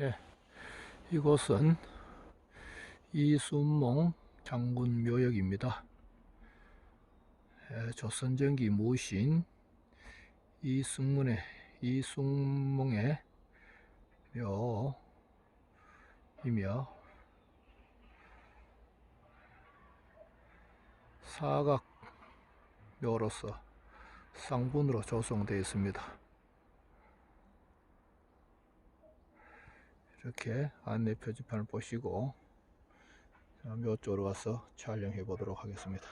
예, 이곳은 이순몽 장군 묘역입니다. 예, 조선전기 무신 이승문의 이순몽의 묘이며 사각 묘로서 쌍분으로 조성되어 있습니다. 이렇게 안내 표지판을 보시고 자, 묘 쪽으로 가서 촬영해 보도록 하겠습니다.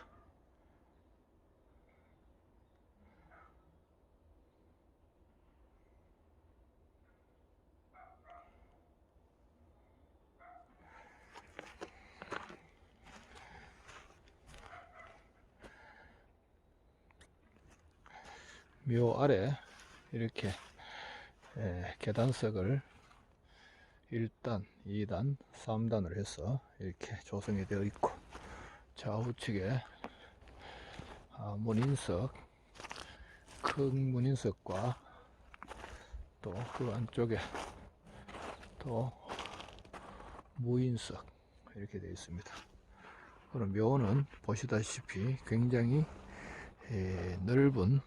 묘 아래 이렇게 에, 계단석을 1단, 2단, 3단을 해서 이렇게 조성이 되어 있고 좌우측에 아, 문인석, 큰 문인석과 또 그 안쪽에 또 무인석 이렇게 되어 있습니다. 그럼 묘는 보시다시피 굉장히 에, 넓은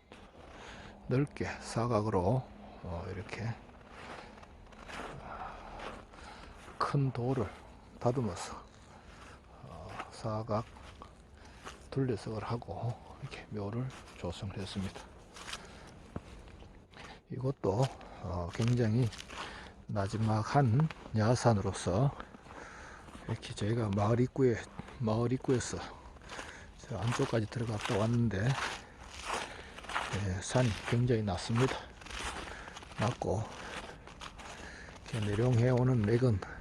넓게 사각으로 어, 이렇게 큰 돌을 다듬어서 어, 사각 둘레석을 하고 이렇게 묘를 조성을 했습니다. 이것도 어, 굉장히 나지막한 야산으로서 이렇게 저희가 마을 입구에 마을 입구에서 저 안쪽까지 들어갔다 왔는데 예, 산이 굉장히 낮습니다. 낮고 내려해 오는 맥은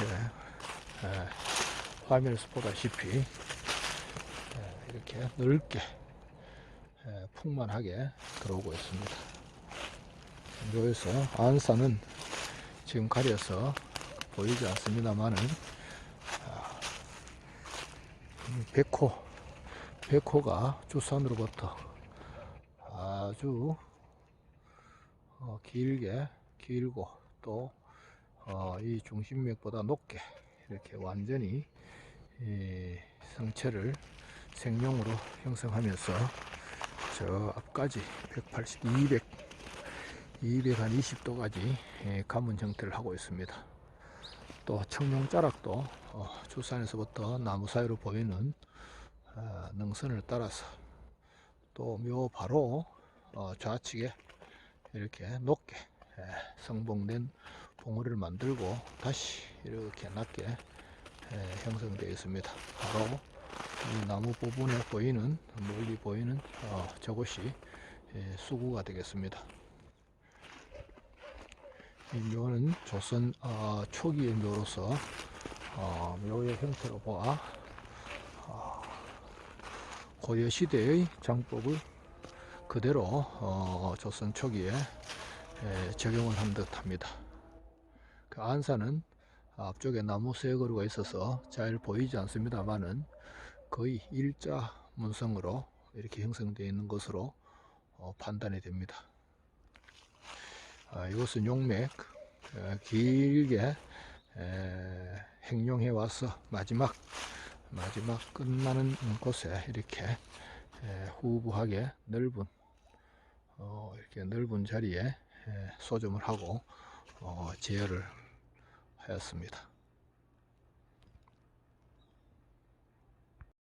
예, 예, 화면에서 보다시피 예, 이렇게 넓게 예, 풍만하게 들어오고 있습니다. 여기서 안산은 지금 가려서 보이지 않습니다만은 아, 이 백호 백호가 주산으로부터 아주 어, 길게 길고 또 어, 이 중심맥보다 높게 이렇게 완전히 이 성체를 생명으로 형성하면서 저 앞까지 180, 200, 200한 20도까지 예, 가문 형태를 하고 있습니다. 또 청룡자락도 어, 주산에서부터 나무 사이로 보이는 어, 능선을 따라서 또 묘 바로 어, 좌측에 이렇게 높게 예, 성봉된 봉우리를 만들고 다시 이렇게 낮게 예, 형성되어 있습니다. 바로 이 나무 부분에 보이는 멀리 보이는 어, 저곳이 예, 수구가 되겠습니다. 이 묘는 조선 어, 초기의 묘로서 어, 묘의 형태로 보아 어, 고려 시대의 장법을 그대로 어, 조선 초기에 에, 적용을 한 듯 합니다. 그 안산은 앞쪽에 나무 세 그루가 있어서 잘 보이지 않습니다만은 거의 일자 문성으로 이렇게 형성되어 있는 것으로 어, 판단이 됩니다. 아, 이것은 용맥 에, 길게 에, 행용해 와서 마지막 마지막 끝나는 곳에 이렇게 에, 후부하게 넓은 어, 이렇게 넓은 자리에 에, 소점을 하고 어, 제어를 하였습니다.